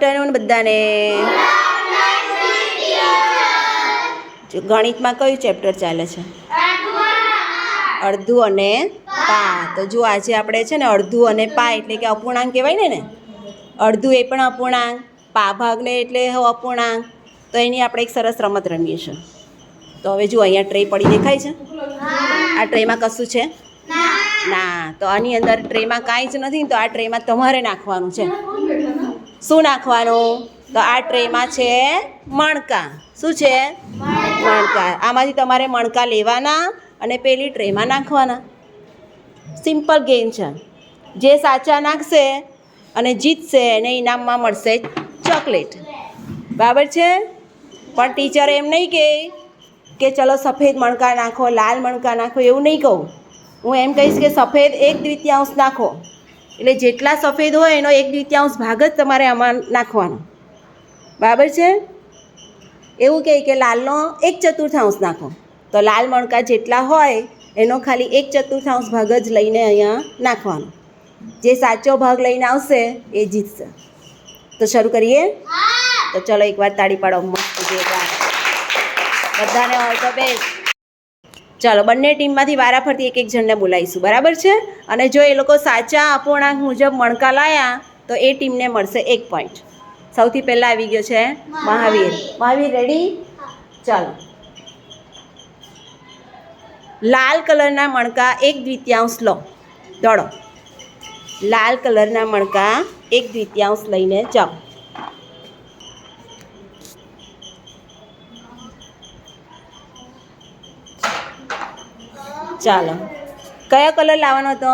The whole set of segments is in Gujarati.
આફ્ટરનૂન બધાને. ગણિતમાં કયું ચેપ્ટર ચાલે છે? અડધું અને પા. તો જો આજે આપણે છે ને અડધું અને પા એટલે કે અપૂર્ણાંક કહેવાય ને અડધું એ પણ અપૂર્ણાંક, પા ભાગને એટલે અપૂર્ણાંક. તો એની આપણે એક સરસ રમત રમીએ છીએ. તો હવે જો અહીંયા ટ્રે પડી દેખાય છે? આ ટ્રેમાં કશું છે? ના. તો આની અંદર ટ્રેમાં કાંઈ જ નથી તો આ ટ્રેમાં તમારે નાખવાનું છે. શું નાખવાનું? તો આ ટ્રેમાં છે મણકા. શું છે? મણકા. આમાંથી તમારે મણકા લેવાના અને પેલી ટ્રેમાં નાખવાના. સિમ્પલ ગેમ છે. જે સાચા નાખશે અને જીતશે એને ઇનામમાં મળશે ચોકલેટ. બરાબર છે? પણ ટીચર એમ નહીં કહે કે ચલો સફેદ મણકા નાખો, લાલ મણકા નાખો, એવું નહીં કહું. હું એમ કહીશ કે સફેદ એક દ્વિતીયાંશ નાખો. એટલે જેટલા સફેદ હોય એનો એક દ્વિત્યાંશ ભાગ જ તમારે આમાં નાખવાનો. બરાબર છે? એવું કહે કે લાલનો એક ચતુર્થાંશ નાખો. તો લાલ મણકા જેટલા હોય, એનો ખાલી એક ચતુર્થાંશ ભાગ જ લઈને અહીંયા નાખવાનો. જે સાચો ભાગ લઈને આવશે, એ જીતશે. તો શરૂ કરીએ? તો ચલો એકવાર તાળી પાડો. મસ્ત બધાને ઓલ ધ બેસ્ટ ચાલો બંને ટીમમાંથી વારાફરતી એક એક જણને બોલાવીશું. બરાબર છે? અને જો એ લોકો સાચા અપૂર્ણાંક મુજબ મણકા લાયા તો એ ટીમને મળશે એક પોઈન્ટ સૌથી પહેલાં આવી ગયો છે મહાવીર. મહાવીર. રેડી ચાલો. લાલ કલરના મણકા એક દ્વિતીયાંશ લો. દોડો. લાલ કલરના મણકા એક દ્વિતીયાંશ લઈને જાઓ. ચાલો. કયો કલર લાવવાનો હતો?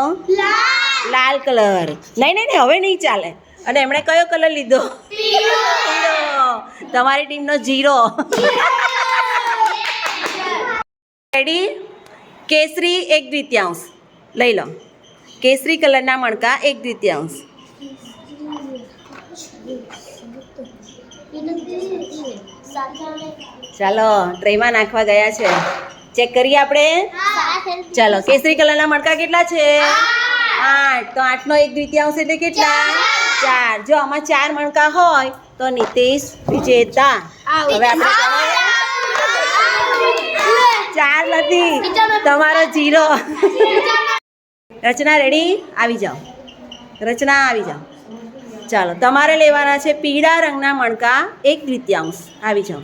લાલ. કલર. નહીં નહીં નહીં હવે નહીં ચાલે. અને એમણે કયો કલર લીધો? તમારી ટીમનો જીરો રેડી કેસરી એક દ્વિતીયાંશ. લઈ લો. કેસરી કલરના મણકા એક દ્વિતીયાંશ. ચાલો ટ્રેમાં નાખવા ગયા છે. ચેક કરીએ આપણે? ચાલો કેસરી કલરના મણકા કેટલા છે? આઠ. તો આઠનો એક દ્વિતીયાંશ એટલે કેટલા? ચાર. જો આમાં ચાર મણકા હોય તો નીતિશ વિજેતા. હવે આપણે ચાર નથી. તમારો જીરો. રચના રેડી આવી જાઓ. રચના આવી જાઓ. ચાલો તમારે લેવાના છે પીળા રંગના મણકા એક દ્વિતીયાંશ. આવી જાઓ.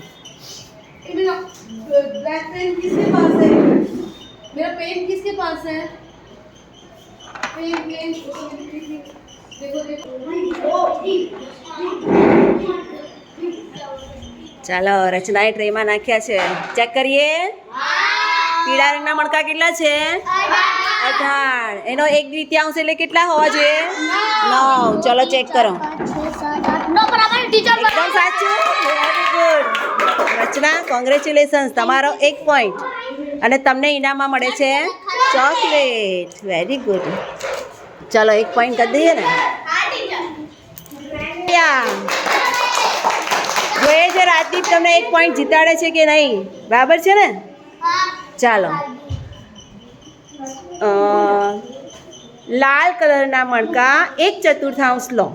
मेरा पेन किसके पास है पेन पेन देखो देखो ચાલો રચનાએ ટ્રેમાં નાખ્યા છે ચેક કરીએ પીળા રંગના મણકા કેટલા છે અઢાર એનો એક દ્વિતીયાંશ એટલે કેટલા હોવા જોઈએ નવ ચલો ચેક કરો એકદમ સાચું વેરી ગુડ રચના કોંગ્રેચ્યુલેશન્સ તમારો એક પોઈન્ટ અને તમને ઇનામમાં મળે છે ચોકલેટ. વેરી ગુડ ચલો, એક પોઈન્ટ કરી દઈએ ને. જોઈએ છે રાજદીપ તમને એક પોઈન્ટ જીતાડે છે કે નહીં? બરાબર છે ને? ચાલો. લાલ કલરના મણકા એક ચતુર્થાંશ લો.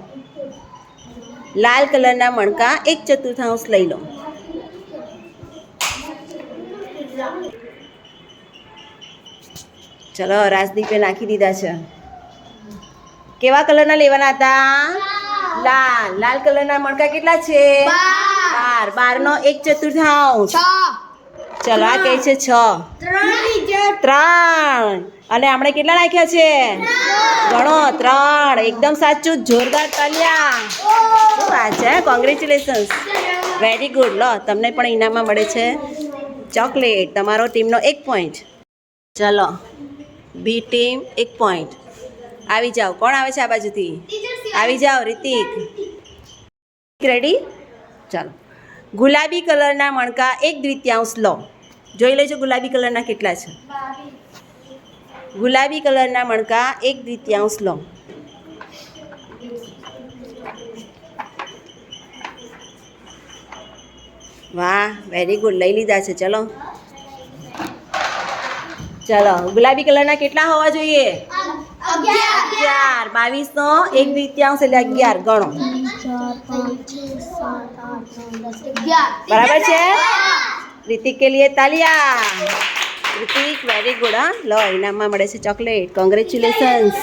લાલ કલરના મણકા એક ચતુર્થાંશ લઈ લો. ચલો રાજદીપે નાખી દીધા છે. કેવા કલરના લેવાના હતા? લાલ. લાલ. કલરના મણકા કેટલા છે? બાર. બારનો એક ચતુર્થાંશ. ચલો આ કહે છે છ. ત્રણ. અને આપણે કેટલા નાખ્યા છે? ગણો ત્રણ. એકદમ સાચું. જોરદાર તાલિયા. શું વાત છે કોંગ્રેચ્યુલેશન્સ વેરી ગુડ લો તમને પણ ઇનામમાં મળે છે. ચોકલેટ. તમારો ટીમનો એક પોઈન્ટ ચલો. બી ટીમ, એક પોઈન્ટ આવી જાઓ. કોણ આવે છે આ બાજુથી? આવી જાઓ, રિતિક. રેડી ચાલો. ગુલાબી કલરના મણકા એક દ્વિતીયાંશ લો. જોઈ લેજો ગુલાબી કલરના કેટલા છે. ગુલાબી કલરના મણકા એક દ્વિતીયાંશ લો. વાહ વેરી ગુડ લઈ લીધા છે. ચલો. ચલો, ગુલાબી કલરના કેટલા હોવા જોઈએ? અગિયાર. બાવીસ નો એક દ્વિત્યાંશ એટલે અગિયાર ગણો. બરાબર છે? રિતિક કે લીએ તાલિયા. રિતિક વેરી ગુડ હા? લો, ઇનામમાં મળે છે ચોકલેટ. કોંગ્રેચ્યુલેશન્સ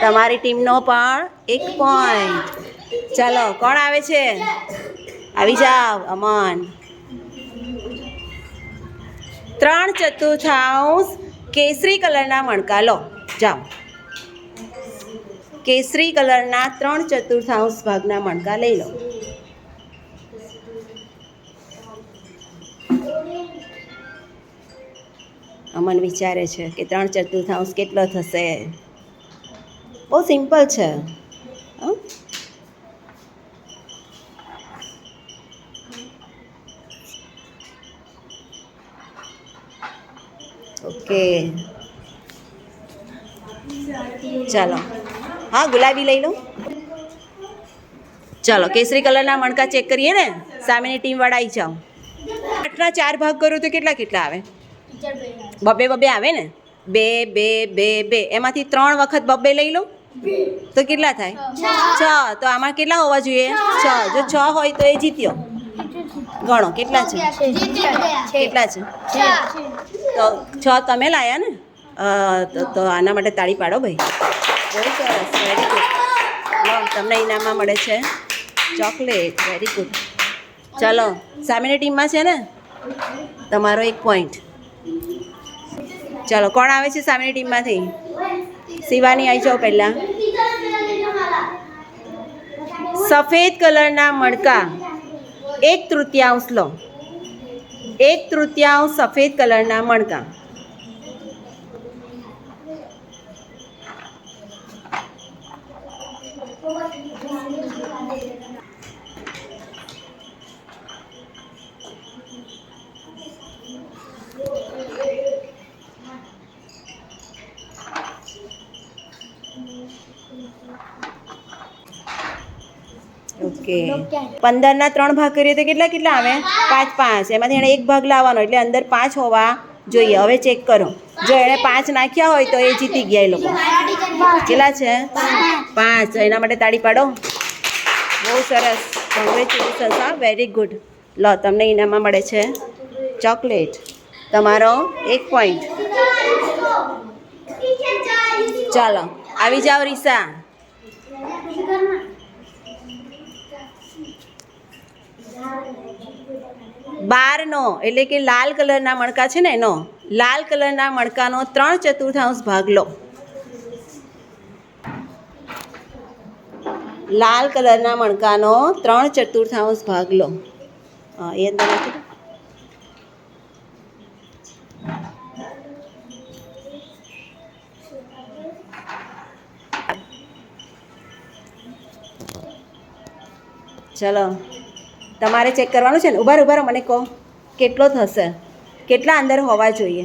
તમારી ટીમનો પણ એક પોઈન્ટ ચાલો, કોણ આવે છે? આવી જાઓ, અમન. ત્રણ ચતુર્થાંશ કેસરી કલરના મણકા લો. જાઓ. કેસરી કલરના ત્રણ ચતુર્થાંશ ભાગના મણકા લઈ લો. અમન વિચારે છે કે ત્રણ ચતુર્થાંશ કેટલો થશે? બહુ સિમ્પલ છે. હં? ઓકે. ચાલો. હા ગુલાબી લઈ લો ચાલો કેસરી કલરના મણકા ચેક કરીએ ને? સામેની ટીમવાળા આવી જાઓ. આઠના ચાર ભાગ કરો તો કેટલા કેટલા આવે? બબે બબે આવે ને? બે બે બે બે. એમાંથી ત્રણ વખત બબે લઈ લો તો કેટલા થાય? છ. તો આમાં કેટલા હોવા જોઈએ? છ. જો છ હોય તો એ જીત્યો. ગણો કેટલા છે? કેટલા છે? તો છ તમે લાયા ને? તો આના માટે તાળી પાડો ભાઈ. બહુ સરસ વેરી ગુડ તમને ઇનામમાં મળે છે. ચોકલેટ વેરી ગુડ ચલો, સામેની ટીમમાં છે ને? તમારો એક પોઈન્ટ ચલો, કોણ આવે છે સામેની ટીમમાંથી? શિવાની આવી જાઓ પહેલાં. સફેદ કલરના મણકા. એક તૃતીયાંશ લો. એક તૃતીયાંશ સફેદ કલરના મણકા. ઓકે પંદરના ત્રણ ભાગ કરીએ તો કેટલા કેટલા આવે? પાંચ પાંચ. એમાંથી એણે એક ભાગ લાવવાનો એટલે અંદર પાંચ હોવા જોઈએ. હવે ચેક કરો. જો એણે પાંચ નાખ્યા હોય તો એ જીતી ગયા એ લોકો. કેટલા છે? પાંચ. એના માટે તાળી પાડો. બહુ સરસ. કોંગ્રેચ્યુલેશન્સ હા. વેરી ગુડ લો તમને ઇનામમાં મળે છે ચોકલેટ. તમારો એક પોઈન્ટ ચાલો. આવી જાઓ રીસા. બારનો, એટલે કે લાલ કલરના મણકા છે ને એનો, લાલ કલરના મણકાનો ત્રણ ચતુર્થાંશ ભાગ લો. લાલ કલરના મણકાનો ત્રણ ચતુર્થાંશ ભાગ લો. એ અંદર ચલો. તમારે ચેક કરવાનું છે ને? ઊભા ઊભા મને કહો. કેટલો થશે? કેટલા અંદર હોવા જોઈએ?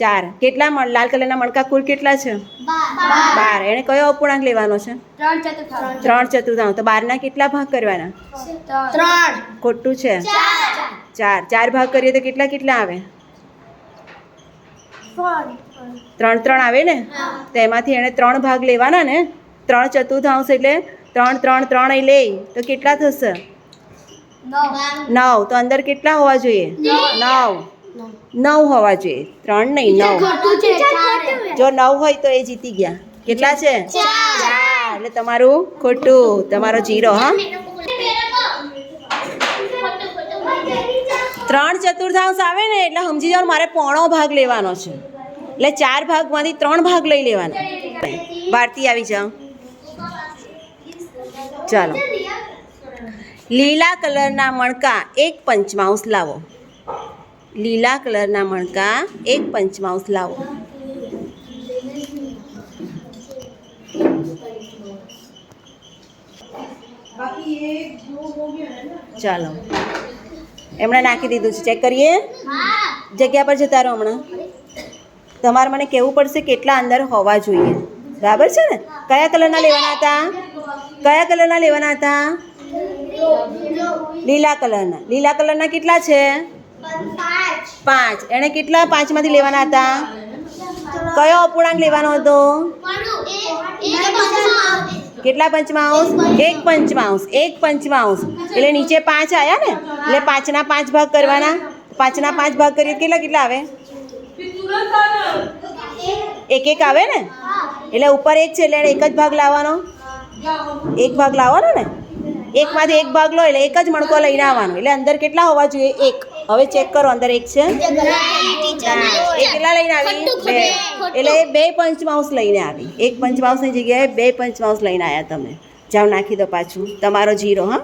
ચાર. કેટલા લાલ કલરના મણકા કુલ કેટલા છે? બાર. એણે કયો અપૂર્ણાંક લેવાનો છે? ત્રણ ચતુર્થાંશ તો બારના કેટલા ભાગ કરવાના? ત્રણ. ખોટું છે. ચાર. ચાર ભાગ કરીએ તો કેટલા કેટલા આવે? ત્રણ. ત્રણ આવે ને? તો એમાંથી એણે ત્રણ ભાગ લેવાના ને? ત્રણ ચતુર્થાંશ એટલે ત્રણ ત્રણ ત્રણ એ લે તો કેટલા થશે? નવ. તો અંદર કેટલા હોવા જોઈએ? નવ. નવ હોવા જોઈએ. ત્રણ નહીં નવ. જો નવ હોય તો એ જીતી ગયા. કેટલા છે? એટલે તમારું ખોટું. તમારો જીરો હા? ત્રણ ચતુર્થાંશ આવે ને એટલે સમજી જવાનું મારે પોણો ભાગ લેવાનો છે. એટલે ચાર ભાગમાંથી ત્રણ ભાગ લઈ લેવાના. ભારતી આવી જાઓ. ચાલો. લીલા કલરના મણકા એક પંચમાંશ લાવો. લીલા કલરના મણકા એક પંચમાંશ લાવો. ચાલો. એમણે નાખી દીધું છે. ચેક કરીએ? જગ્યા પર જતા રહો હમણાં. તમારે મને કહેવું પડશે કેટલા અંદર હોવા જોઈએ. બરાબર છે ને? કયા કલરના લેવાના હતા? કયા કલરના લેવાના હતા? લીલા કલરના. લીલા કલરના કેટલા છે? પાંચ. એણે કેટલા પાંચમાંથી લેવાના હતા? કયો અપૂર્ણાંક લેવાનો હતો? કેટલા પંચમાંશ? એક પંચમાંશ. એક પંચમાંશ. એટલે નીચે પાંચ આવ્યા ને? એટલે પાંચના પાંચ ભાગ કરવાના. પાંચના પાંચ ભાગ કરીએ કેટલા કેટલા આવે? એક એક આવે ને? એટલે ઉપર એક છે એટલે એક જ ભાગ લાવવાનો? એક ભાગ લાવવાનો ને? એકમાંથી એક ભાગ લો એટલે એક જ મણકો લઈને આવવાનો. એટલે અંદર કેટલા હોવા જોઈએ? એક. હવે ચેક કરો અંદર એક છે. એ કેટલા લઈને આવી? બે. એટલે બે પંચમાંશ લઈને આવી. એક પંચમાંશની જગ્યાએ બે પંચમાંશ લઈને આવ્યા તમે. જાઓ નાખી દો પાછું. તમારો જીરો હા?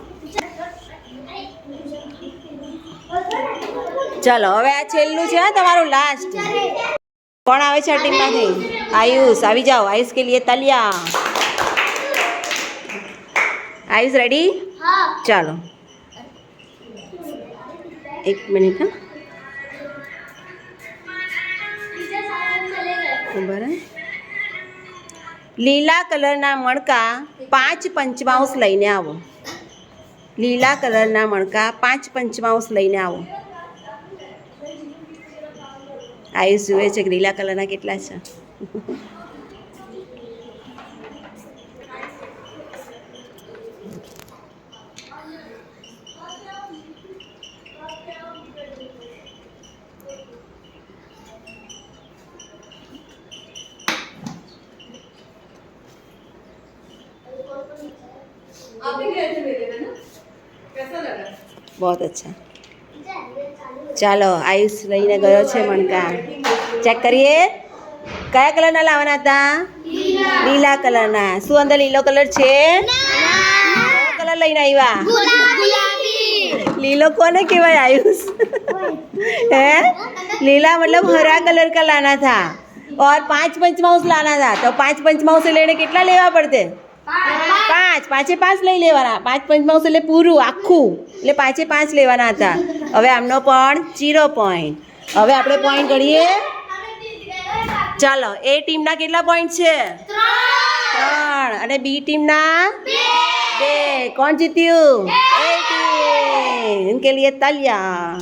ચાલો હવે આ છેલ્લું છે હા તમારું લાસ્ટ કોણ આવે છે આ ટીમમાંથી આયુષ. આવી જાઓ. આયુષ કે લીએ તલિયા. આયુષ રેડી हाँ. ચાલો એક મિનિટ હા ઊભા રહે. લીલા કલરના મણકા પાંચ પંચમાંશ લઈને આવો લીલા કલરના મણકા પાંચ પંચમાંશ લઈને આવો આયુષ જુએ છે કે લીલા કલરના કેટલા છે બહુ અચ્છા. ચાલો આયુષ લઈને ગયો છે મણકા. ચેક કરીએ. કયા કલરના લાવવાના હતા? લીલા કલરના શું અંદર લીલો કલર છે? કલર લઈને આવ્યા. લીલો કોને કહેવાય આયુષ? હે? લીલા મતલબ હરા કલર કા લાના થા? ઓર પાંચ પંચમાઉસ લાના થા? તો પાંચ પંચમાઉસ લઈને કેટલા લેવા પડતે? પાંચ. પાંચે પાંચ લઈ લેવાના. પાંચ પોઈન્ટમાં આવશે એટલે પૂરું, આખું. એટલે પાંચે પાંચ લેવાના હતા. હવે આમનો પણ જીરો પોઈન્ટ હવે આપણે પોઈન્ટ ગણીએ. ચાલો એ ટીમના કેટલા પોઈન્ટ છે? ત્રણ. અને બી ટીમના? બે. કોણ જીત્યું? એ ટીમ. કે લીએ તાલિયા.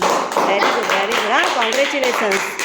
વેરી ગુડ વેરી ગુડ હા કોંગ્રેચ્યુલેશન્સ